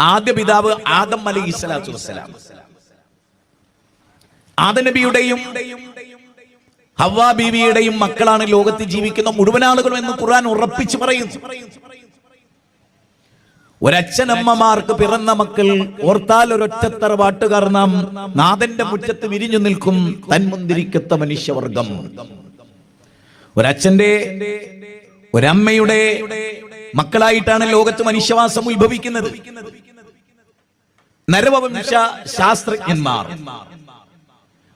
ആദ്യ പിതാവ് ആദം അലി ഇസ്ലാത്തു വസ്സലാം. ആദ നബിയുടെയും ഹവ്വാ ബീവിയുടെയും മക്കളാണ് ലോകത്ത് ജീവിക്കുന്ന മുഴുവൻ ആളുകളും എന്ന് ഖുർആൻ ഉറപ്പിച്ചു പറയുന്നു. ഒരച്ഛനമ്മമാർക്ക് പിറന്ന മക്കൾ ഓർത്താൽ ഒരൊറ്റത്തറ വാട്ടുകാർ നാം നാഥന്റെ മുറ്റത്ത് വിരിഞ്ഞു നിൽക്കും. തന്മുന്തിരിക്കത്ത മനുഷ്യവർഗം. ഒരച്ഛന്റെ ഒരമ്മയുടെ മക്കളായിട്ടാണ് ലോകത്ത് മനുഷ്യവാസം ഉത്ഭവിക്കുന്നത്. നരവംശ ശാസ്ത്രജ്ഞന്മാർ.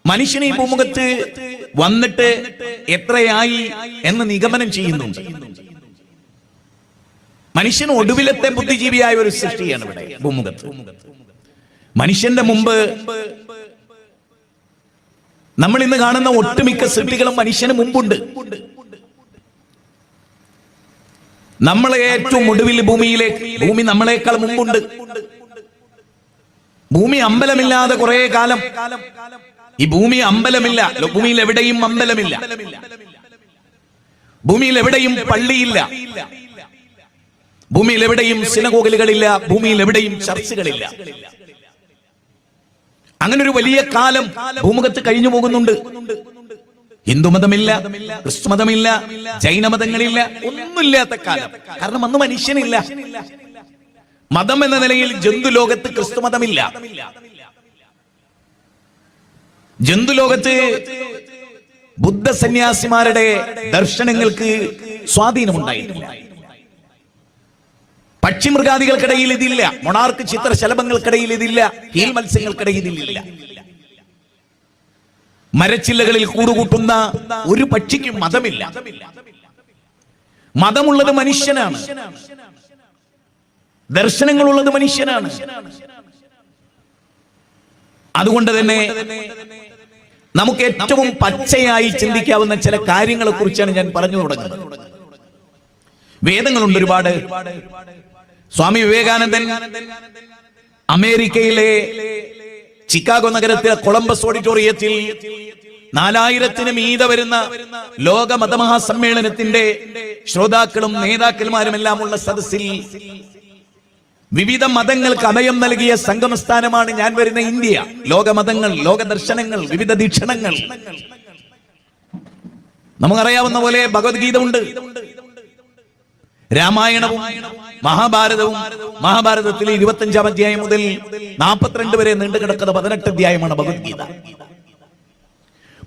മനുഷ്യനെ ഭൂമുഖത്ത് വന്നിട്ട് എത്രയായി എന്ന് നിഗമനം ചെയ്യുന്നുണ്ട്. മനുഷ്യൻ ഒടുവിലത്തെ ബുദ്ധിജീവിയായ ഒരു സൃഷ്ടിയാണ് ഇവിടെ ഭൂമുഖത്ത്. മനുഷ്യന്റെ മുമ്പ് നമ്മൾ ഇന്ന് കാണുന്ന ഒട്ടുമിക്ക സൃഷ്ടികളും മനുഷ്യന് മുമ്പുണ്ട്. നമ്മളെ ഏറ്റവും ഒടുവിൽ ഭൂമിയിലേക്ക് ഭൂമി നമ്മളെക്കാൾ മുമ്പുണ്ട്. ഭൂമി അമ്പലമില്ലാതെ കുറെ കാലം. ഈ ഭൂമി അമ്പലമില്ല. ഭൂമിയിൽ എവിടെയും അമ്പലമില്ല. ഭൂമിയിൽ എവിടെയും പള്ളിയില്ല. ഭൂമിയിൽ എവിടെയും സിനഗോഗലുകളില്ല. ഭൂമിയിൽ എവിടെയും ചർച്ചകളില്ല. അങ്ങനെ ഒരു വലിയ കാലം ഭൂമുഖത്ത് കഴിഞ്ഞു പോകുന്നുണ്ട്. ഹിന്ദുമതമില്ല ക്രിസ്തുമതമില്ല ജൈനമതങ്ങളില്ല ഒന്നുമില്ലാത്ത കാലം. കാരണം അന്ന് മനുഷ്യനില്ല. മതം എന്ന നിലയിൽ ജന്തു ലോകത്ത് ക്രിസ്തുമതമില്ല. ജന്തു ലോകത്ത് ബുദ്ധ സന്യാസിമാരുടെ ദർശനങ്ങൾക്ക് സ്വാധീനമുണ്ടായിട്ടില്ല. പക്ഷിമൃഗാദികൾക്കിടയിൽ ഇതില്ല. മൊണാർക്ക് ചിത്രശലഭങ്ങൾക്കിടയിൽ ഇതില്ല. ഹീൽ മത്സ്യങ്ങൾക്കിടയിൽ ഇതില്ല മരച്ചില്ലകളിൽ കൂടുകൂട്ടുന്ന ഒരു പക്ഷിക്കും മതമില്ല. മതമുള്ളത് മനുഷ്യനാണ്. ദർശനങ്ങളുള്ളത് മനുഷ്യനാണ്. അതുകൊണ്ട് തന്നെ നമുക്ക് ഏറ്റവും പച്ചയായി ചിന്തിക്കാവുന്ന ചില കാര്യങ്ങളെ കുറിച്ചാണ് ഞാൻ പറഞ്ഞു തുടങ്ങുന്നത്. വേദങ്ങളുണ്ട് ഒരുപാട്. സ്വാമി വിവേകാനന്ദൻ അമേരിക്കയിലെ ചിക്കാഗോ നഗരത്തിലെ കൊളംബസ് ഓഡിറ്റോറിയത്തിൽ നാലായിരത്തിന് മീത വരുന്ന ലോക മതമഹാസമ്മേളനത്തിന്റെ ശ്രോതാക്കളും നേതാക്കന്മാരും എല്ലാം ഉള്ള സദസ്സിൽ വിവിധ മതങ്ങൾക്ക് അഭയം നൽകിയ സംഗമസ്ഥാനമാണ് ഞാൻ വരുന്ന ഇന്ത്യ. ലോക മതങ്ങൾ ലോക ദർശനങ്ങൾ വിവിധ ദീക്ഷണങ്ങൾ. നമുക്കറിയാവുന്ന പോലെ ഭഗവത്ഗീത ഉണ്ട് രാമായണവും മഹാഭാരതവും മഹാഭാരതത്തിലെ ഇരുപത്തഞ്ചാം അധ്യായം മുതൽ നാൽപ്പത്തിരണ്ട് വരെ നീണ്ടു കിടക്കുന്ന പതിനെട്ട് അധ്യായമാണ് ഭഗവത്ഗീത.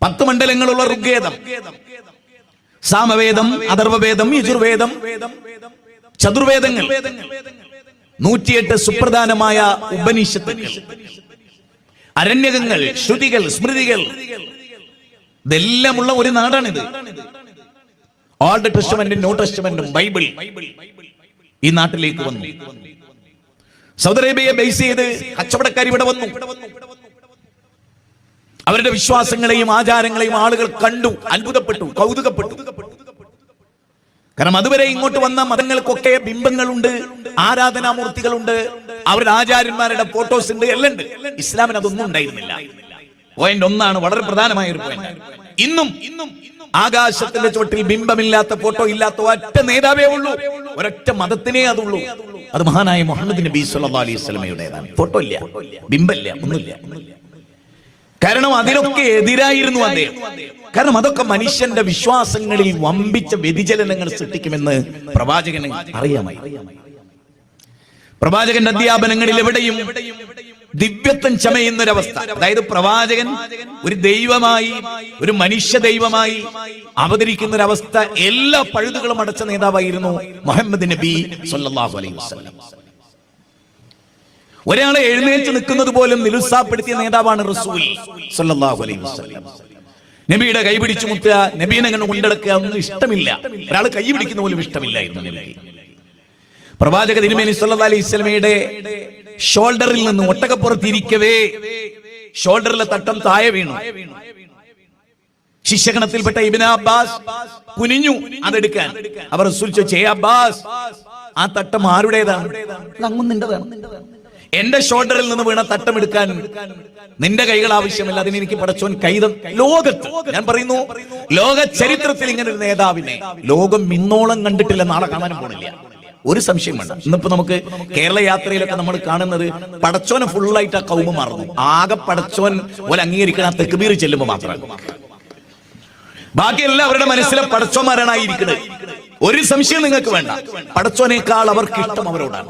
പത്ത് മണ്ഡലങ്ങളുള്ള ഋഗ്വേദം സാമവേദം അഥർവവേദം യജുർവേദം ചതുർവേദങ്ങൾ നൂറ്റിയെട്ട് സുപ്രധാനമായ ഉപനിഷത്തുകൾ അരണ്യകങ്ങൾ ശ്രുതികൾ സ്മൃതികൾ. ഇതെല്ലാമുള്ള ഒരു നാടാണിത്. ഓൾഡ് ടെസ്റ്റ്മെന്റും ന്യൂ ടെസ്റ്റ്മെന്റും ബൈബിൾ ഈ നാട്ടിലേക്ക് വന്നു. സൗദി അറേബ്യയെ ബേസ് ചെയ്ത് കച്ചവടക്കാർ ഇവിടെ വന്നു. അവരുടെ വിശ്വാസങ്ങളെയും ആചാരങ്ങളെയും ആളുകൾ കണ്ടു അത്ഭുതപ്പെട്ടു കൗതുകപ്പെട്ടു. കാരണം അതുവരെ ഇങ്ങോട്ട് വന്ന മതങ്ങൾക്കൊക്കെ ബിംബങ്ങളുണ്ട് ആരാധനാമൂർത്തികളുണ്ട് അവരുടെ ആചാര്യന്മാരുടെ ഫോട്ടോസ് ഉണ്ട് എല്ലാം ഉണ്ട്. ഇസ്ലാമിന് അതൊന്നും ഉണ്ടായിരുന്നില്ല. പോയിന്റ് ഒന്നാണ് വളരെ പ്രധാനമായ ഒരു പോയിന്റ് ഇന്നും ഇന്നും ആകാശത്തിന്റെ ചുവട്ടിൽ ബിംബമില്ലാത്ത ഫോട്ടോ ഇല്ലാത്ത ഒറ്റ നേതാവേ ഉള്ളൂ. ഒരൊറ്റ മതത്തിനേ അതുള്ളൂ. അത് മഹാനായ മുഹമ്മദ് നബി സല്ലല്ലാഹു അലൈഹി വസല്ലമയുടേതാണ്. ഫോട്ടോ ഇല്ല. ബിംബമില്ല. ഒന്നുമില്ല. കാരണം അതിനൊക്കെ എതിരായിരുന്നു അദ്ദേഹം. കാരണം അതൊക്കെ മനുഷ്യന്റെ വിശ്വാസങ്ങളിൽ വമ്പിച്ച വ്യതിചലനങ്ങൾ സൃഷ്ടിക്കുമെന്ന് പ്രവാചകന് അറിയാമായി പ്രവാചകന്റെ അധ്യാപനങ്ങളിൽ എവിടെയും ദിവ്യത്വം ചമയുന്നൊരവസ്ഥ. അതായത് പ്രവാചകൻ ഒരു ദൈവമായി ഒരു മനുഷ്യ ദൈവമായി അവതരിക്കുന്ന ഒരവസ്ഥ എല്ലാ പഴുതുകളും അടച്ച നേതാവായിരുന്നു മുഹമ്മദ് നബി സല്ലല്ലാഹു അലൈഹി വസല്ലം. ഒരാളെ എഴുന്നേറ്റ് നിൽക്കുന്നത് പോലും നിരുത്സാഹപ്പെടുത്തിയ നേതാവാണ് റസൂൽ സല്ലല്ലാഹു അലൈഹി വസല്ലം. നബിയുടെ കൈ പിടിച്ചു മുത്തുക നബീനെ അങ്ങനെ കൊണ്ടെടുക്കുക ഒന്നും ഇഷ്ടമില്ല. ഒരാൾ കൈ പിടിക്കുന്ന പോലും ഇഷ്ടമില്ലായിരുന്നു നബിക്ക് പ്രവാചക തിരുമേനി സല്ലല്ലാഹു അലൈഹി വസല്ലമയുടെ ഷോൾഡറിൽ നിന്ന് ഒട്ടകപ്പുറത്തിരിക്കവേ. ഷോൾഡറിലെ തട്ടം താഴെ വീണു. ശിഷ്യഗണത്തിൽപ്പെട്ട ഇബിന അബ്ബാസ് കുനിഞ്ഞു അതെടുക്കാൻ. അവർ ചോദിച്ചു "ഏ അബ്ബാസ് ആ തട്ടം ആരുടേതാണ്? "ഇത് അങ്ങ് നിന്റേതാണ്. എന്റെ ഷോൾഡറിൽ നിന്ന് വീണ തട്ടം എടുക്കാൻ നിന്റെ കൈകൾ ആവശ്യമില്ല. അതിന് എനിക്ക് പടച്ചോൻ കൈതം ലോകത്ത്. ഞാൻ പറയുന്നു ലോക ചരിത്രത്തിൽ ഇങ്ങനെ ഒരു നേതാവിനെ ലോകം ഇന്നോളം കണ്ടിട്ടില്ല നാളെ കാണാനും പോണില്ല. ഒരു സംശയം വേണ്ട. ഇന്നിപ്പോ നമുക്ക് കേരള യാത്രയിലൊക്കെ നമ്മൾ കാണുന്നത് പടച്ചോനെ ഫുള്ളായിട്ട് ആ കൗമ മറന്നു. ആകെ പടച്ചോൻ പോലെ അംഗീകരിക്കുന്ന ആ തെക്കുബീർ ചെല്ലുമ്പോൾ മാത്രമാണ് ബാക്കി എല്ലാവരുടെ മനസ്സിലെ പടച്ചോന്മാരാണ് ഒരു സംശയം നിങ്ങൾക്ക് വേണ്ട. പടച്ചോനേക്കാൾ അവർക്ക് ഇഷ്ടം അവരോടാണ്.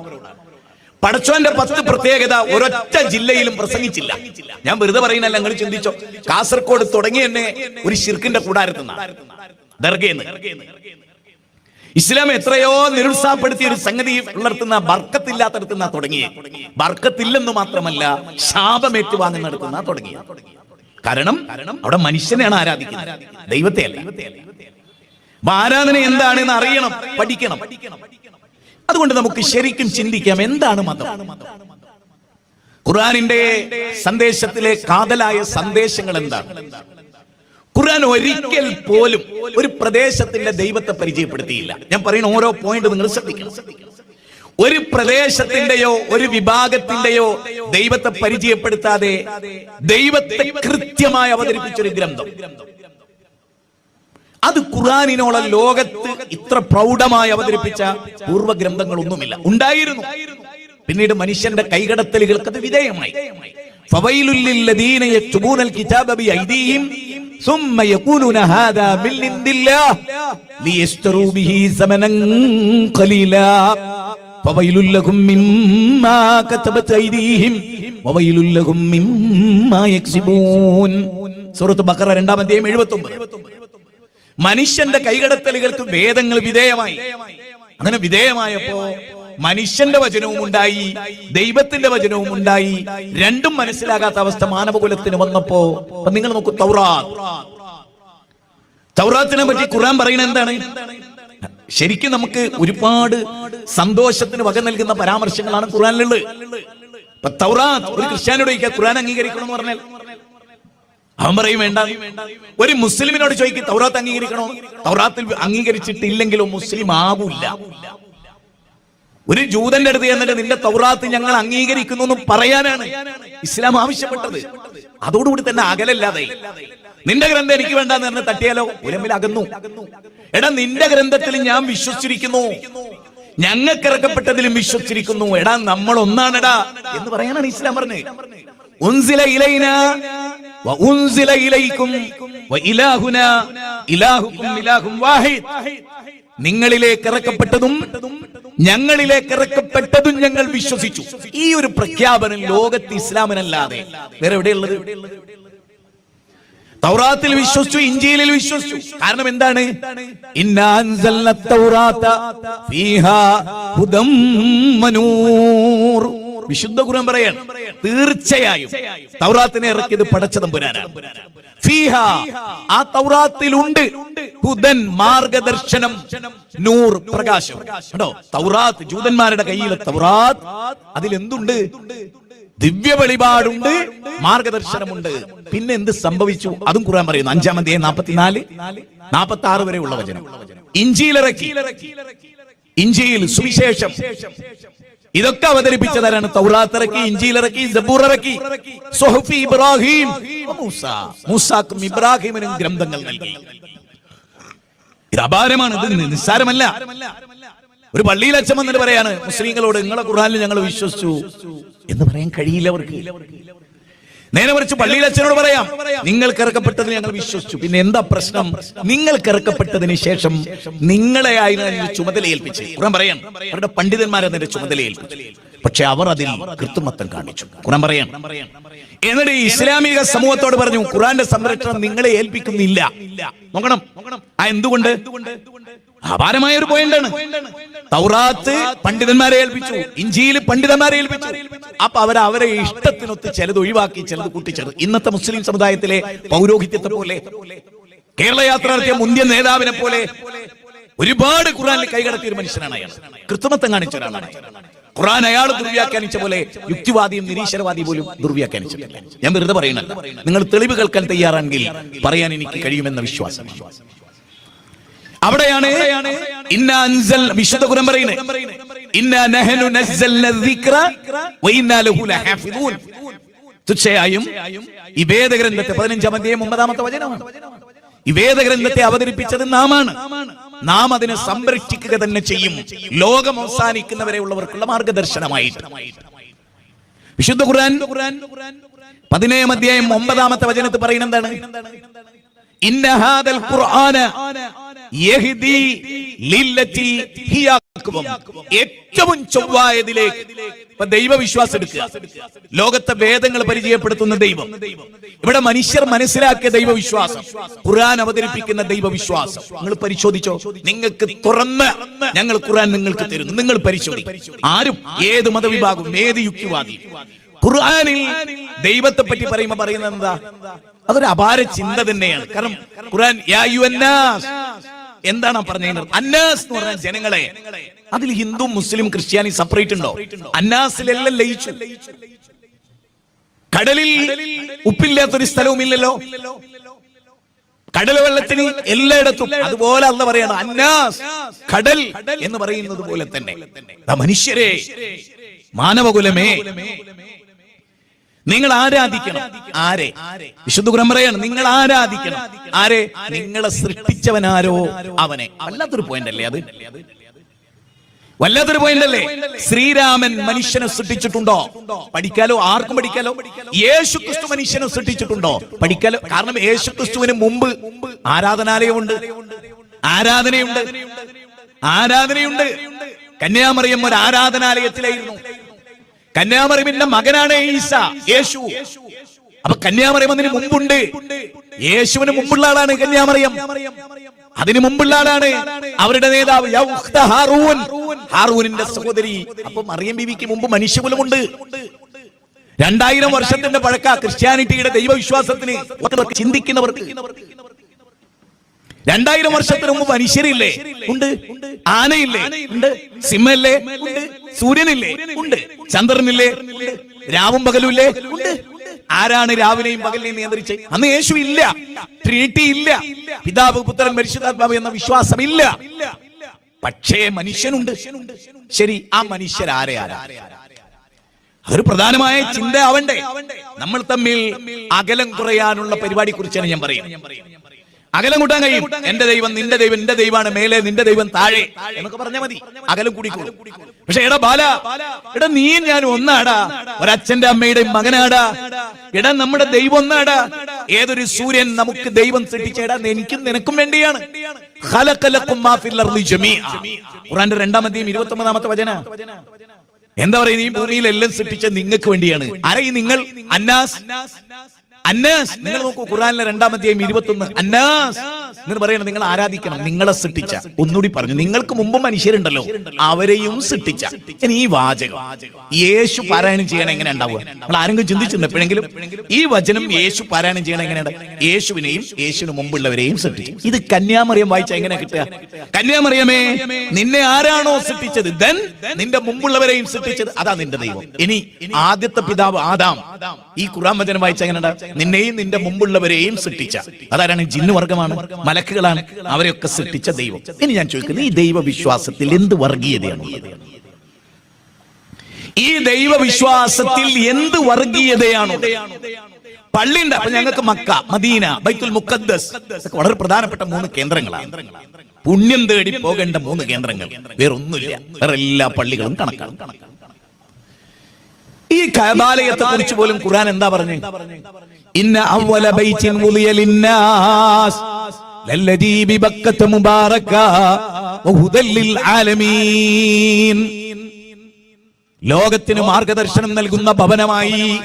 പടച്ചോന്റെ പത്ത് പ്രത്യേകത ഒരൊറ്റ ജില്ലയിലും പ്രസംഗിച്ചില്ല. ഞാൻ വെറുതെ പറയുന്നല്ല നിങ്ങൾ ചിന്തിച്ചോ. കാസർഗോഡ് തുടങ്ങി തന്നെ ഒരു ശിർക്കിന്റെ കൂടാരത്തുന്ന ദർഗയെന്ന് ഇസ്ലാം എത്രയോ നിരുത്സാഹപ്പെടുത്തിയ ഒരു സംഗതി ഉണർത്തുന്ന ബർക്കത്തില്ലാത്തടത്തുന്ന തുടങ്ങിയ ബർക്കത്തില്ലെന്ന് മാത്രമല്ല ശാപമേറ്റു നടത്തുന്ന തുടങ്ങിയ കാരണം അവിടെ മനുഷ്യനെയാണ് ആരാധിക്കുന്നത്. ദൈവത്തെ അല്ല. ആരാധന എന്താണെന്ന് അറിയണം പഠിക്കണം. അതുകൊണ്ട് നമുക്ക് ശരിക്കും ചിന്തിക്കാം എന്താണ് മതം? ഖുർആനിന്റെ സന്ദേശത്തിലെ കാതലായ സന്ദേശങ്ങൾ എന്താണ് ഖുർആൻ ഒരിക്കൽ പോലും ഒരു പ്രദേശത്തിന്റെ ദൈവത്തെ പരിചയപ്പെടുത്തിയില്ല. ഞാൻ പറയുന്ന ഓരോ പോയിന്റ് നിങ്ങൾ ശ്രദ്ധിക്കണം. ഒരു പ്രദേശത്തിന്റെയോ ഒരു വിഭാഗത്തിന്റെയോ ദൈവത്തെ പരിചയപ്പെടുത്താതെ ദൈവത്തെ കൃത്യമായി അവതരിപ്പിച്ചൊരു ഗ്രന്ഥം. അത് ഖുർആാനിനോളം ലോകത്ത് ഇത്ര പ്രൗഢമായി അവതരിപ്പിച്ച പൂർവ ഗ്രന്ഥങ്ങളൊന്നുമില്ല ഉണ്ടായിരുന്നു. പിന്നീട് മനുഷ്യന്റെ കൈകടത്തലുകൾക്ക് അത് വിധേയമായി. ثم يقولون هذا من عند الله ليشتروا به ثمنا قليلا فويل لهم مما كتبت أيديهم وويل لهم مما يكسبون സൂറത്ത് ബക്കറ രണ്ടാം അധ്യായം എഴുപത്തി മനുഷ്യന്റെ കൈകടത്തലുകൾക്ക് വേദങ്ങൾ വിധേയമായി അങ്ങനെ വിധേയമായപ്പോ മനുഷ്യന്റെ വചനവും ഉണ്ടായി ദൈവത്തിന്റെ വചനവും ഉണ്ടായി രണ്ടും മനസ്സിലാകാത്ത അവസ്ഥ മാനവകുലത്തിന് വന്നപ്പോ നിങ്ങൾ നോക്കൂ തൗറാത്ത്. തൗറാത്തിനെ പറ്റി ഖുർആൻ പറയുന്നത് എന്താണ്? ശരിക്കും നമുക്ക് ഒരുപാട് സന്തോഷത്തിന് വക നൽകുന്ന പരാമർശങ്ങളാണ് ഖുർആനിലുള്ളത്. ഇപ്പൊ തൗറാത്ത് ഒരു ക്രിസ്ത്യാനിയുടെ ഖുറാൻ അംഗീകരിക്കണം എന്ന് പറഞ്ഞാൽ. അവൻ പറയും വേണ്ട. ഒരു മുസ്ലിമിനോട് ചോദിക്കും തൗറാത്ത് അംഗീകരിക്കണോ? തൗറാത്തിൽ അംഗീകരിച്ചിട്ടില്ലെങ്കിലോ മുസ്ലിം ആകൂല ഒരു ജൂതന്റെ അടുത്ത് എന്നിട്ട് നിന്റെ തൗറാത്ത് ഞങ്ങൾ അംഗീകരിക്കുന്നു എന്ന് പറയാനാണ് ഇസ്ലാം ആവശ്യപ്പെട്ടത്. അതോടുകൂടി തന്നെ അകലല്ലാതെ. നിന്റെ ഗ്രന്ഥം എനിക്ക് വേണ്ടെന്ന് പറഞ്ഞ് തട്ടിയാലോ? ഉരമ്പിൽ അകന്നു. എടാ നിന്റെ ഗ്രന്ഥത്തിൽ ഞാൻ വിശ്വസിച്ചിരിക്കുന്നു. ഞങ്ങൾക്ക് ഇറക്കപ്പെട്ടതിലും വിശ്വസിച്ചിരിക്കുന്നു. എടാ നമ്മൾ ഒന്നാണെടാ എന്ന് പറയാനാണ് ഇസ്ലാം പറഞ്ഞത് നിങ്ങളിലേക്ക് ഇറക്കപ്പെട്ടതും ഞങ്ങളിലേക്ക് ഇറക്കപ്പെട്ടതും ഞങ്ങൾ വിശ്വസിച്ചു. ഈ ഒരു പ്രഖ്യാപനം ലോകത്ത് ഇസ്ലാമിനല്ലാതെ വേറെ എവിടെയുള്ളത്? തൗറാത്തിൽ വിശ്വസിച്ചു ഇഞ്ചിയിലിൽ വിശ്വസിച്ചു. കാരണം എന്താണ്? ഇന്നാ അൻസൽന തൗറാത്ത ഫീഹാ ഹുദം മനൂർ വിശുദ്ധ ഖുർആൻ പറയാണ് തീർച്ചയായും തൗറാത്തിനെ ഇറക്കിയത് പടച്ചതമ്പുരാനാണ് ഫീഹ ആ തൗറാത്തിലുണ്ട് ഹുദൻ മാർഗദർശനം നൂർ പ്രകാശം. കേട്ടോ തൗറാത്ത് ജൂതന്മാരുടെ കയ്യിലെ തൗറാത്ത് അതിലെന്തുണ്ട്? ദിവ്യ വെളിപാടുണ്ട് മാർഗദർശനമുണ്ട്. പിന്നെ എന്ത് സംഭവിച്ചു? അതും ഖുർആൻ പറയുന്നു. അഞ്ചാം നാപ്പത്തിനാല് നാപ്പത്തി ആറ് വരെ ഉള്ള വചനം. ഇഞ്ചിയിലിറക്കി ഇഞ്ചിയിൽ സുവിശേഷം. ഇതൊക്കെ അവതരിപ്പിച്ചതാരാണ് തൗറാത്തിറക്കി ഇഞ്ചിയിലിറക്കി ജബൂറിറക്കി സൊഹഫി ഇബ്രാഹിം മൂസ. മൂസാക്കും ഇബ്രാഹിമിനും ഗ്രന്ഥങ്ങൾ നൽകി. ഇത് അപാരമാണ് ഇത് നിസ്സാരമല്ല. ഒരു പള്ളിയിൽ അച്ഛൻ വന്നിട്ട് പറയാണ് മുസ്ലിങ്ങളോട് നിങ്ങളെ ഖുർആനിൽ ഞങ്ങൾ വിശ്വസിച്ചു എന്ന് പറയാൻ കഴിയില്ല അവർക്ക്. നേരെ മറിച്ച് പള്ളിയിൽ അച്ഛനോട് പറയാം നിങ്ങൾക്ക് ഇറക്കപ്പെട്ടത് ഞങ്ങൾ വിശ്വസിച്ചു. പിന്നെ എന്താ പ്രശ്നം? നിങ്ങൾക്ക് ഇറക്കപ്പെട്ടതിന് ശേഷം നിങ്ങളെ ആയിരുന്നു ചുമതല ഏൽപ്പിച്ച്. ഖുറാൻ പറയാം അവരുടെ പണ്ഡിതന്മാരെ അതിന്റെ ചുമതല ഏൽപ്പിച്ചു. പക്ഷെ അവർ അതിൽ കൃത്രിമത്വം കാണിച്ചു. ഖുറാൻ പറയാം എന്നിട്ട് ഇസ്ലാമിക സമൂഹത്തോട് പറഞ്ഞു ഖുറാന്റെ സംരക്ഷണം നിങ്ങളെ ഏൽപ്പിക്കുന്നില്ല. നോക്കണം. ആ എന്തുകൊണ്ട്? അപാരമായ ഒരു പോയിന്റാണ് തൗറാത്ത് പണ്ഡിതന്മാരെ ഏൽപ്പിച്ചു. ഇഞ്ചിയിൽ പണ്ഡിതന്മാരെ ഏൽപ്പിച്ചു. അപ്പൊ അവർ അവരെ ഇഷ്ടത്തിനൊത്ത് ചിലത് ഒഴിവാക്കി ചിലത് കൂട്ടിച്ചേർത്ത്. ഇന്നത്തെ മുസ്ലിം സമുദായത്തിലെ പൗരോഹിത്യത്തെ പോലെ കേരള യാത്ര നടത്തിയ മുന്തിയ നേതാവിനെ പോലെ ഒരുപാട് ഖുറാനിൽ കൈകടത്തിയ ഒരു മനുഷ്യനാണ് അയാൾ. കൃത്രിമത്വം കാണിച്ച ഒരാളാണ് ഖുറാൻ അയാൾ ദുർവ്യാഖ്യാനിച്ച പോലെ യുക്തിവാദിയും നിരീശ്വരവാദിയും പോലും ദുർവ്യാഖ്യാനിച്ചിട്ടില്ല. ഞാൻ വെറുതെ പറയുന്നല്ല നിങ്ങൾ തെളിവ് കേൾക്കാൻ തയ്യാറാണെങ്കിൽ പറയാൻ എനിക്ക് കഴിയുമെന്ന വിശ്വാസം അവിടെയാണ് ഇന്ന അൻസൽ വിശുദ്ധ ഇന്ന ലഹു ഈ വേദഗ്രന്ഥത്തെ പതിനഞ്ചാം അധ്യായം ഒമ്പതാമത്തെ വചനമാണ്. ഈ വേദഗ്രന്ഥത്തെ അവതരിപ്പിച്ചത് നാമാണ്. നാം അതിനെ സംരക്ഷിക്കുക തന്നെ ചെയ്യും. ലോകം അവസാനിക്കുന്നവരെ ഉള്ളവർക്കുള്ള മാർഗദർശനമായിട്ട്. വിശുദ്ധ ഖുർആൻ പതിനേഴാം അധ്യായം ഒമ്പതാമത്തെ വചനത്തിൽ പറയുന്നത് എന്താണ്? ഖുർആന ഏറ്റവും ചൊവ്വായതിലേക്ക് ഇപ്പൊ ദൈവവിശ്വാസം എടുക്കുക. ലോകത്തെ വേദങ്ങൾ പരിചയപ്പെടുത്തുന്ന ദൈവം. ഇവിടെ മനുഷ്യർ മനസ്സിലാക്കിയ ദൈവവിശ്വാസം. ഖുർആൻ അവതരിപ്പിക്കുന്ന ദൈവവിശ്വാസം. നിങ്ങൾ പരിശോധിച്ചോ? നിങ്ങൾക്ക് തുറന്ന് ഞങ്ങൾ ഖുർആൻ നിങ്ങൾക്ക് തരുന്നു. നിങ്ങൾ പരിശോധിക്കും. ആരും ഏത് മതവിഭാഗം ഏത് യുക്തിവാദി ഖുർആനിൽ ദൈവത്തെ പറ്റി പറയുമ്പോ പറയുന്നത് എന്താ? അതൊരു അപാര ചിന്ത തന്നെയാണ്. കാരണം ഖുർആൻ എന്താണ് പറഞ്ഞത്? അന്നാസ് എന്ന് പറഞ്ഞ ജനങ്ങളെ അതിൽ ഹിന്ദു മുസ്ലിം ക്രിസ്ത്യാനി സെപ്പറേറ്റ് ഉണ്ടോ? അന്നാസിലെല്ലാം ലയിച്ചു. കടലിൽ ഉപ്പില്ലാത്തൊരു സ്ഥലവും ഇല്ലല്ലോ. കടൽ വെള്ളത്തിന് എല്ലായിടത്തും. അതുപോലെ അല്ല പറയണം അന്നാസ് കടൽ എന്ന് പറയുന്നത് പോലെ തന്നെ. മനുഷ്യരെ മാനവകുലമേ. നിങ്ങൾ ആരാധിക്കണം? ആരെ? വിശുദ്ധ ഖുർആൻ പറയാണ് നിങ്ങൾ ആരാധിക്കണം? ആരെ? നിങ്ങളെ സൃഷ്ടിച്ചവനാരോ? അവനെ. വല്ലാത്തൊരു പോയിന്റ് അല്ലേ അത്? വല്ലാത്തൊരു പോയിന്റ് അല്ലേ? ശ്രീരാമൻ മനുഷ്യനെ സൃഷ്ടിച്ചിട്ടുണ്ടോ? പഠിക്കാലോ? ആർക്കും പഠിക്കാലോ? യേശു ക്രിസ്തു മനുഷ്യനെ സൃഷ്ടിച്ചിട്ടുണ്ടോ? പഠിക്കാലോ? കാരണം യേശു ക്രിസ്തുവിന് മുമ്പ് ആരാധനാലയമുണ്ട്. ആരാധനയുണ്ട്. ആരാധനയുണ്ട്. കന്യാമറിയം ഒരു ആരാധനാലയത്തിലായിരുന്നു. കന്യാമറിയമിന്റെ മകനാണ് ഈസ യേശു. അപ്പൊ കന്യാമറിയം അതിന് മുമ്പുണ്ട്. യേശുവിന് മുമ്പുള്ള ആളാണ് കന്യാമറിയം. അതിന് മുമ്പുള്ള ആളാണ് അവരുടെ നേതാവ് ഹാറൂൻ. ഹാറൂനിന്റെ സഹോദരി. അപ്പൊ മറിയം ബിവിക്ക് മുമ്പ് മനുഷ്യകുലമുണ്ട്. രണ്ടായിരം വർഷത്തിന്റെ പഴക്ക ക്രിസ്ത്യാനിറ്റിയുടെ ദൈവവിശ്വാസത്തിന് ചിന്തിക്കുന്നവർക്ക്. രണ്ടായിരം വർഷത്തിന് മുമ്പ് മനുഷ്യരില്ലേ? ഉണ്ട്. ആനയില്ലേ? ഉണ്ട്. സിംഹല്ലേ? ഉണ്ട്. സൂര്യനില്ലേ? ഉണ്ട്. ചന്ദ്രനില്ലേ? രാവും പകലും ഇല്ലേ? ഉണ്ട്. ആരാണ് രാവിലെയും പകലിനെയും നിയന്ത്രിച്ച്? അന്ന് യേശു ഇല്ല. ട്രിനിറ്റി ഇല്ല. പിതാവ് പുത്രൻ പരിശുദ്ധാത്മാവ് എന്ന വിശ്വാസം ഇല്ല. പക്ഷേ മനുഷ്യനുണ്ട്. ശരി ആ മനുഷ്യർ ആരെ ആരാ അതൊരു പ്രധാനമായ ചിന്ത ആവണ്ടേ? നമ്മൾ തമ്മിൽ അകലം കുറയാനുള്ള പരിപാടി കുറിച്ചാണ് ഞാൻ പറയുന്നത്. അകലം കൂട്ടാൻ കഴിയും. എന്റെ ദൈവം നിന്റെ ദൈവം നിന്റെ ദൈവമാണ്. മേലെ നിന്റെ ദൈവം താഴെ എന്നൊക്കെ പറഞ്ഞാൽ മതി. അകലം കൂടിക്കോളും. പക്ഷെ എടാ ബാല എടാ നീ ഞാൻ ഒന്നാടാ. ഒരച്ഛന്റെ അമ്മയുടെ മകനാടാ. എടാ നമ്മുടെ ദൈവം ഒന്നാടാ. ഏതൊരു സൂര്യൻ നമുക്ക് ദൈവം സൃഷ്ടിച്ചേടാ എനിക്കും നിനക്കും വേണ്ടിയാണ്. ഖുറാന്റെ രണ്ടാമത്തെയും ഇരുപത്തി ഒമ്പതാമത്തെ വചന. എന്താ പറയുന്നത്? ഈ ഭൂമിയിൽ എല്ലാം സൃഷ്ടിച്ച നിങ്ങൾക്ക് വേണ്ടിയാണ്. ആരാ ഈ നിങ്ങൾ? അന്നാസ്. അന്നാസ് നിങ്ങൾ നോക്കൂ ഖുറാനിലെ രണ്ടാമത്തെയും ഇരുപത്തൊന്ന്. അന്നാസ് എന്ന് പറയുന്നത് നിങ്ങൾ ആരാധിക്കണം നിങ്ങളെ സൃഷ്ടിച്ച. ഒന്നുകൂടി പറഞ്ഞു നിങ്ങൾക്ക് മുമ്പ് മനുഷ്യരുണ്ടല്ലോ അവരെയും സൃഷ്ടിച്ച. ഇനി ഈ വാചകം യേശു പാരായണം ചെയ്യണം എങ്ങനെ ഉണ്ടാവുക നമ്മൾ ആരെങ്കിലും ചിന്തിച്ചിട്ടുണ്ട് എപ്പോഴെങ്കിലും? ഈ വചനം യേശു പാരായണം ചെയ്യണം എങ്ങനെയാണ് യേശുവിനെയും യേശുവിന് മുമ്പുള്ളവരെയും സൃഷ്ടിച്ചു. ഇത് കന്യാമറിയം വായിച്ച എങ്ങനെ കിട്ടുക? കന്യാമറിയമേ നിന്നെ ആരാണോ സൃഷ്ടിച്ചത്? ദൻ നിന്റെ മുമ്പുള്ളവരെയും സൃഷ്ടിച്ചത്? അതാ നിന്റെ ദൈവം. ഇനി ആദ്യത്തെ പിതാവ് ആദാം ഈ ഖുറാൻ വചനം വായിച്ച എങ്ങനെ നിന്നെയും നിന്റെ മുമ്പുള്ളവരെയും സൃഷ്ടിച്ച. അതാരാണ്? ജിന്നു വർഗമാണ് മലക്കുകളാണ് അവരെയൊക്കെ സൃഷ്ടിച്ച ദൈവം. ഇനി ഞാൻ ചോദിക്കുന്നത് ഈ ദൈവവിശ്വാസത്തിൽ എന്ത് വർഗീയതയാണ്? ഈ ദൈവവിശ്വാസത്തിൽ എന്ത് വർഗീയതയാണ് പള്ളിയുണ്ട് അപ്പൊ ഞങ്ങൾക്ക് മക്ക മദീന ബൈത്തുൽ ഇതൊക്കെ വളരെ പ്രധാനപ്പെട്ട മൂന്ന് കേന്ദ്രങ്ങളാണ്. പുണ്യം തേടി പോകേണ്ട മൂന്ന് കേന്ദ്രങ്ങൾ. വേറൊന്നുമില്ല. വേറെ എല്ലാ പള്ളികളും കണക്കാണ്. ഈ കബാലയത്തെ കുറിച്ച് പോലും ഖുർആൻ എന്താ പറഞ്ഞു? ഇന്ന അവല ബൈത്തിൻ ലോകത്തിന് മാർഗദർശനം നൽകുന്ന ഭവനമായി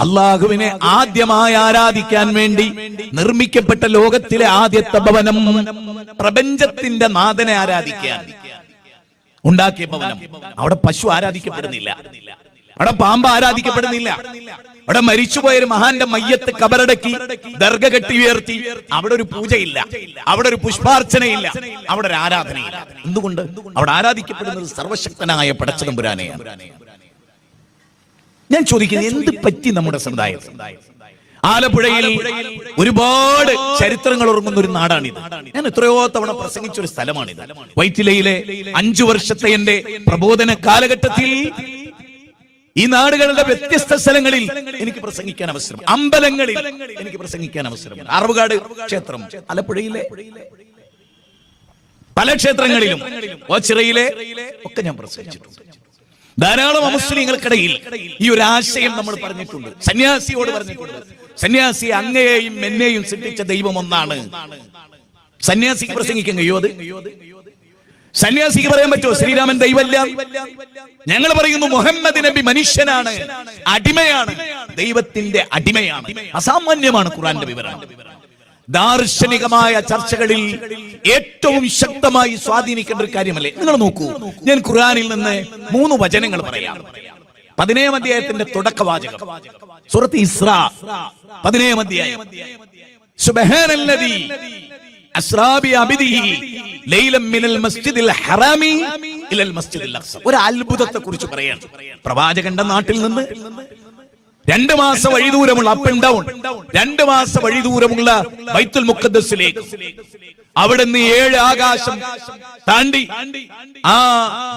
അള്ളാഹുവിനെ ആദ്യമായി ആരാധിക്കാൻ വേണ്ടി നിർമ്മിക്കപ്പെട്ട ലോകത്തിലെ ആദ്യത്തെ ഭവനം പ്രപഞ്ചത്തിന്റെ നാഥനെ ആരാധിക്കാൻ ഉണ്ടാക്കിയ ഭവനം. അവിടെ പശു ആരാധിക്കപ്പെടുന്നില്ല. അവിടെ പാമ്പ് ആരാധിക്കപ്പെടുന്നില്ല. അവിടെ മരിച്ചുപോയ ഒരു മഹാന്റെ മയ്യത്ത് കബറടക്കി ദർഗ കെട്ടി ഉയർത്തി. അവിടെ ഒരു പൂജയില്ല. അവിടെ ഒരു പുഷ്പാർച്ചനയില്ല. അവിടെ ഒരു ആരാധനയില്ല. എന്തുകൊണ്ട്? അവിടെ ആരാധിക്കപ്പെടുന്നത് സർവശക്തനായ പടച്ചതമ്പുരാനെയാണ് ഞാൻ ചോദിക്കുന്നത് എന്ത് പറ്റി നമ്മുടെ സമുദായം ആലപ്പുഴയിൽ ഒരുപാട് ചരിത്രങ്ങൾ ഉറങ്ങുന്ന ഒരു നാടാണിത്. ഞാൻ എത്രയോ തവണ പ്രസംഗിച്ച ഒരു സ്ഥലമാണിത്. വൈറ്റിലയിലെ അഞ്ചു വർഷത്തെ എന്റെ പ്രബോധന കാലഘട്ടത്തിൽ ഈ നാടുകളുടെ വ്യത്യസ്ത സ്ഥലങ്ങളിൽ എനിക്ക് പ്രസംഗിക്കാൻ അവസരം. അമ്പലങ്ങളിൽ എനിക്ക് പ്രസംഗിക്കാൻ അവസരം. അറവുകാട് ക്ഷേത്രം ആലപ്പുഴയിലെ പല ക്ഷേത്രങ്ങളിലും ഓച്ചിറയിലെ ഒക്കെ ഞാൻ പ്രസംഗിച്ചിട്ടുണ്ട്. ധാരാളം അമുസ്ലിങ്ങൾക്കിടയിൽ ഈ ഒരു ആശയം നമ്മൾ പറഞ്ഞിട്ടുണ്ട്. സന്യാസിയോട് പറഞ്ഞിട്ടുണ്ട്. സന്യാസി അങ്ങയെയും എന്നെയും സൃഷ്ടിച്ച ദൈവം ഒന്നാണ്. സന്യാസിക്ക് പ്രസംഗിക്കാൻ കഴിയോ അത്? സന്യാസിക്ക് പറയാൻ പറ്റുമോ? ശ്രീരാമൻ ദൈവല്ല ഞങ്ങൾ പറയുന്നു മുഹമ്മദ് നബി മനുഷ്യനാണ്. അടിമയാണ്. ദൈവത്തിന്റെ അടിമയാണ്. അസാമാന്യമാണ് ഖുറാന്റെ വിവരം. ദാർശനികമായ ചർച്ചകളിൽ ഏറ്റവും ശക്തമായി സ്വാധീനിക്കേണ്ട ഒരു കാര്യമല്ലേ? നിങ്ങൾ നോക്കൂ. ഞാൻ ഖുറാനിൽ നിന്ന് മൂന്ന് വചനങ്ങൾ പറയാം. പതിനേഴാം അധ്യായത്തിന്റെ തുടക്കവാചകം സുറത്ത് ഇസ്ര. പതിനേഴാം അധ്യായം. ബിഅബ്ദിഹി ഒരു അത്ഭുതത്തെ കുറിച്ച് പറയാണ്. പ്രവാചകന്റെ നാട്ടിൽ നിന്ന് രണ്ട് മാസ വഴി ദൂരമുള്ള അപ്പ് ഡൗൺ രണ്ട് മാസ വഴി ദൂരമുള്ള ബൈത്തുൽ മുഖദ്ദസിലേക്ക് അവിടെ നിന്ന് ഏഴ് ആകാശം താണ്ടി ആ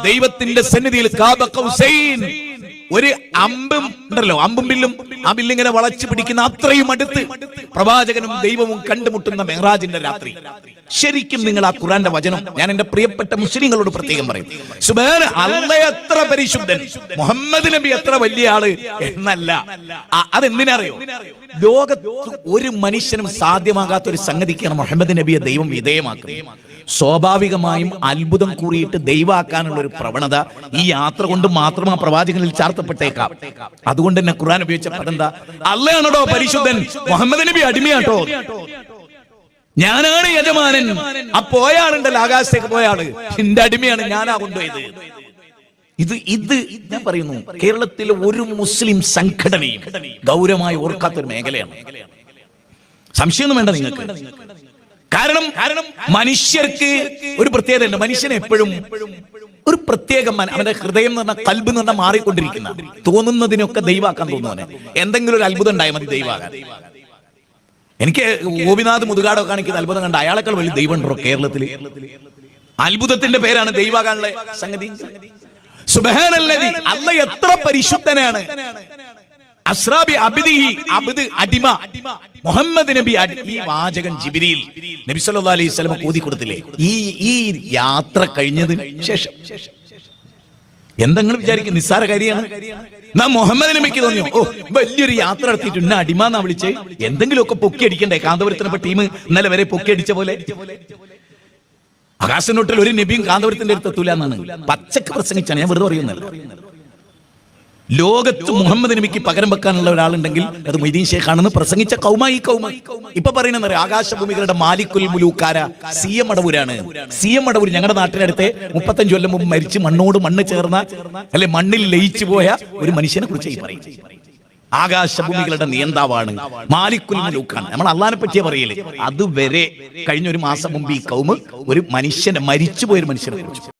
ദൈവത്തിന്റെ സന്നിധിയിൽ കാബ കൗസൈൻ ഒരു അമ്പും ഉണ്ടല്ലോ അമ്പും ബില്ലും ആ ബില്ലിങ്ങനെ വളച്ചു പിടിക്കുന്ന അത്രയും അടുത്ത് പ്രവാചകനും ദൈവവും കണ്ടുമുട്ടുന്ന മെഹ്റാജിന്റെ രാത്രി. ശരിക്കും നിങ്ങൾ ആ ഖുറാന്റെ വചനം ഞാൻ എന്റെ പ്രിയപ്പെട്ട മുസ്ലിങ്ങളോട് പ്രത്യേകം പറയും. സുബേർ അല്ല എത്ര പരിശുദ്ധൻ മുഹമ്മദ് നബി എത്ര വലിയ ആൾ എന്നല്ല. അതെന്തിനറിയോ? ലോകത്ത് ഒരു മനുഷ്യനും സാധ്യമാകാത്ത ഒരു സംഗതിക്കാണ് മുഹമ്മദ് നബിയെ ദൈവം വിധേയമാക്കുന്നത്. സ്വാഭാവികമായും അത്ഭുതം കൂറിയിട്ട് ദൈവാക്കാനുള്ള ഒരു പ്രവണത ഈ യാത്ര കൊണ്ട് മാത്രം ആ പ്രവാചകനിൽ ചാർത്തപ്പെട്ടേക്കാം അതുകൊണ്ട് തന്നെ ഖുർആൻ ഉപയോഗിച്ച പദം എന്താ അല്ലയാണോ പരിശുദ്ധൻ. മുഹമ്മദ് നബി അടിമയാട്ടോ. ഞാനാണ് യജമാനൻ. ആ പോയാളുണ്ടല്ലോ ആകാശത്തേക്ക് പോയാൾ എന്റെ അടിമയാണ് ഞാനാ കൊണ്ടുപോയത്. ഇത് ഇത് ഞാൻ പറയുന്നു കേരളത്തിലെ ഒരു മുസ്ലിം സംഘടനയും ഗൗരവമായി ഓർക്കാത്തൊരു മേഖലയാണ്. സംശയമൊന്നും വേണ്ട നിങ്ങൾക്ക്. കാരണം കാരണം മനുഷ്യർക്ക് ഒരു പ്രത്യേകത ഉണ്ട്. മനുഷ്യൻ എപ്പോഴും ഒരു പ്രത്യേക അവന്റെ ഹൃദയം എന്ന് പറഞ്ഞാൽ കൽബ് എന്ന് പറഞ്ഞാൽ മാറിക്കൊണ്ടിരിക്കുന്ന തോന്നുന്നതിനൊക്കെ ദൈവാക്കാൻ തോന്നുവാനെ എന്തെങ്കിലും ഒരു അത്ഭുതം ഉണ്ടായാൽ മതി ദൈവാകാൻ. എനിക്ക് ഗോപിനാഥ് മുതുകാടോ കാണിക്കുന്ന അത്ഭുതം കണ്ട അയാളെക്കാൾ വലിയ ദൈവം ഉണ്ടോ കേരളത്തിൽ? അത്ഭുതത്തിന്റെ പേരാണ് ദൈവാകാനുള്ള സംഗതി. സുബഹാനല്ലദി അല്ല എത്ര പരിശുദ്ധനാണ്. അസ്രാബി അബിദിഹി അബിദ് അടിമ. മുഹമ്മദ് നബി ഈ വാചകൻ ജിബിരിയിൽ നബി സല്ലല്ലാഹു അലൈഹി വസല്ലം കൂതി കൊടുത്തില്ലേ? ഈ ഈ യാത്ര കഴിഞ്ഞതിന് ശേഷം. എന്തെങ്കിലും വിചാരിക്കും നിസ്സാര കാര്യമാണ്. നാ മുഹമ്മദ് നബിക്ക് തോന്നിയോ? ഓ വലിയൊരു യാത്ര നടത്തിയിട്ട് ഇന്ന അടിമ എന്നാ വിളിച്ച്? എന്തെങ്കിലുമൊക്കെ പൊക്കി അടിക്കണ്ടേ? കാന്തപുരത്തിനപ്പോ ടീം ഇന്നലെ വരെ പൊക്കി അടിച്ച പോലെ? ആകാശനോട്ടിൽ ഒരു നബിയും കാന്തപുരത്തിന്റെ അടുത്ത് എത്തൂല എന്നാണ്. പച്ചക്ക് പ്രസംഗിച്ചാണ്. ഞാൻ വെറുതെ പറയുന്നത് ലോകത്ത് മുഹമ്മദ് നബിക്ക് പകരം വെക്കാനുള്ള ഒരാളുണ്ടെങ്കിൽ അത് മൊയ്തീൻ ഷേഖാണെന്ന് പ്രസംഗിച്ച കൗമ ഈ കൗമ ഇപ്പൊ പറയുന്നത് ആകാശഭൂമികളുടെ മാലിക്കുൽ മുലൂക്കാര സി എം അടവൂരാണ്. സി എം അടവൂർ ഞങ്ങളുടെ നാട്ടിനടുത്ത് മുപ്പത്തഞ്ചു കൊല്ലം മുമ്പ് മരിച്ച് മണ്ണോട് മണ്ണ് ചേർന്ന അല്ലെ മണ്ണിൽ ലയിച്ചു പോയ ഒരു മനുഷ്യനെ കുറിച്ച് പറയും. ആകാശഭൂമികളുടെ നിയന്താവാണ് മാലിക്കുൽ മുലൂക്കാണ്. നമ്മൾ അള്ളഹാനെ പറ്റിയേ പറയൽ. അതുവരെ കഴിഞ്ഞ ഒരു മാസം മുമ്പ് ഈ കൗമ് ഒരു മനുഷ്യനെ മരിച്ചുപോയ ഒരു മനുഷ്യനെ കുറിച്ച്.